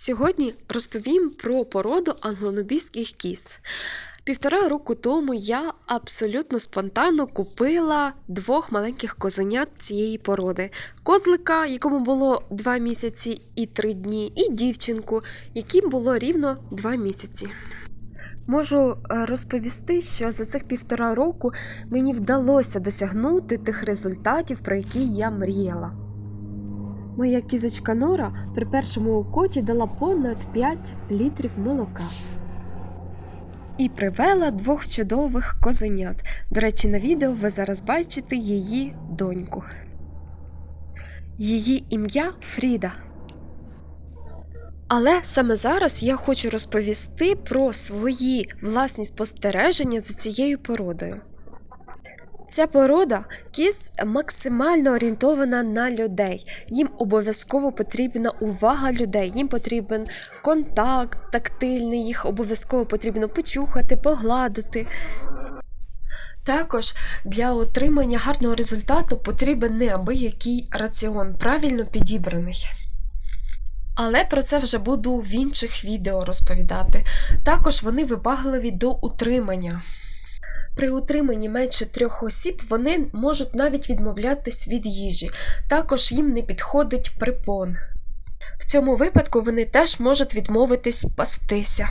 Сьогодні розповім про породу англонобійських кіз. Півтора року тому я абсолютно спонтанно купила двох маленьких козенят цієї породи: козлика, якому було два місяці і три дні, і дівчинку, яким було рівно два місяці. Можу е, розповісти, що за цих півтора року мені вдалося досягнути тих результатів, про які я мріяла. Моя кізочка Нора при першому окоті дала понад 5 літрів молока. І привела двох чудових козенят. До речі, на відео ви зараз бачите її доньку. Її ім'я Фріда. Але саме зараз я хочу розповісти про свої власні спостереження за цією породою. Ця порода кіз максимально орієнтована на людей. Їм обов'язково потрібна увага людей, їм потрібен контакт тактильний, їх обов'язково потрібно почухати, погладити. Також для отримання гарного результату потрібен неабиякий раціон, правильно підібраний. Але про це вже буду в інших відео розповідати. Також вони вибагливі до утримання. При утриманні менше трьох осіб вони можуть навіть відмовлятись від їжі, також їм не підходить припон. В цьому випадку вони теж можуть відмовитись пастися.